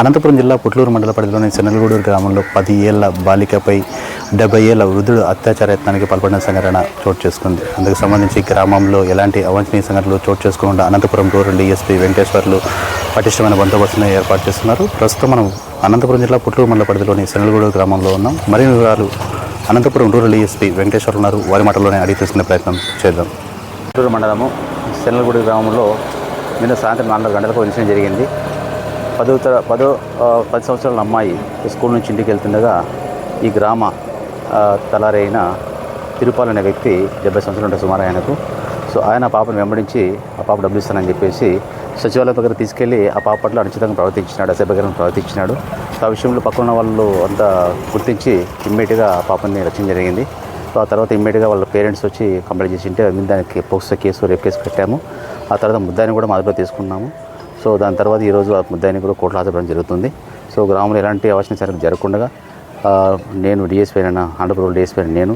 అనంతపురం జిల్లా పుట్లూరు మండల పరిధిలోని శనలగూడూరు గ్రామంలో పది ఏళ్ళ బాలికపై డెబ్బై ఏళ్ళ వృద్ధుడు అత్యాచార యత్నానికి పాల్పడిన సంఘటన చోటు చేసుకుంది. అందుకు సంబంధించి గ్రామంలో ఎలాంటి అవాంఛనీయ సంఘటనలు చోటు చేసుకోకుండా అనంతపురం రూరల్ డిఎస్పీ వెంకటేశ్వర్లు పటిష్టమైన బందోబస్తును ఏర్పాటు చేస్తున్నారు. ప్రస్తుతం మనం అనంతపురం జిల్లా పుట్లూరు మండల పరిధిలోని శనలగూడూరు గ్రామంలో ఉన్నాం. మరిన్ని వివరాలు అనంతపురం రూరల్ డిఎస్పీ వెంకటేశ్వర్ ఉన్నారు. వారి మాటల్లోనే అడిగి తీసుకునే ప్రయత్నం చేద్దాం. పుట్లూరు మండలము శనలగూడూరు గ్రామంలో నిన్న సాయంత్రం నాలుగు గంటలకు ఇన్సిడెంట్ జరిగింది. పదో తర పదో పది సంవత్సరాల అమ్మాయి స్కూల్ నుంచి ఇంటికి వెళ్తుండగా ఈ గ్రామ తలారైన తలారి అయిన తిరుపాల్ అనే వ్యక్తి డెబ్బై సంవత్సరాలు ఉంటాయి సుమారు ఆయనకు. సో ఆయన పాపను వెంబడించి ఆ పాప డబ్బులు ఇస్తానని చెప్పేసి సచివాలయం దగ్గర తీసుకెళ్ళి ఆ పాప పట్ల అనుచితంగా ప్రవర్తించినాడు అసభ్యకరంగా ప్రవర్తించినాడు. ఆ విషయంలో పక్కన వాళ్ళు అంతా గుర్తించి ఇమ్మీడియట్గా ఆ పాపని రక్షణ జరిగింది. సో ఆ తర్వాత ఇమ్మీడియట్గా వాళ్ళ పేరెంట్స్ వచ్చి కంప్లైంట్ చేసి ఉంటే దానికి పోక్సో కేసు రేప్ కేసు పెట్టాము. ఆ తర్వాత ముద్దాయిని కూడా మా అదుపులో తీసుకున్నాము. సో దాని తర్వాత ఈరోజు ఆ ముద్దాయిని కూడా కోర్టులో హాజరుపడడం జరుగుతుంది. సో గ్రామంలో ఎలాంటి అవసరం చర్యలు జరగకుండా నేను డిఎస్పీ అయిన ఆంధ్రప్రదేశ్ డిఎస్పీ అయిన నేను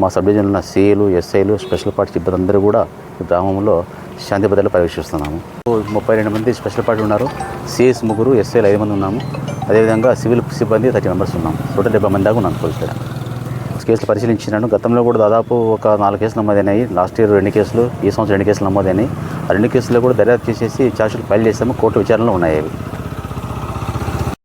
మా సబ్ డివిజన్లో ఉన్న సీఏలు ఎస్ఐలు స్పెషల్ పార్టీ సిబ్బంది అందరూ కూడా గ్రామంలో శాంతి భద్రతలు పర్యవేక్షిస్తున్నాము సో ముప్పై రెండు మంది స్పెషల్ పార్టీ ఉన్నారు. సిఎస్ ముగ్గురు ఎస్ఐలు ఐదు మంది ఉన్నాము. అదేవిధంగా సివిల్ సిబ్బంది థర్టీ మెంబర్స్ ఉన్నాము. టోటల్ డెబ్బై మంది దాకా ఉన్నాను పోలీస్ కేసులు పరిశీలించినాను. గతంలో కూడా దాదాపు ఒక నాలుగు కేసులు నమోదైనాయి. లాస్ట్ ఇయర్ రెండు కేసులు ఈ సంవత్సరం రెండు కేసులు నమోదైనాయి. ఆ రెండు కేసుల్లో కూడా దర్యాప్తు చేసేసి ఛార్జ్షీట్ ఫైల్ చేసాము కోర్టు విచారణలో ఉన్నాయి అవి.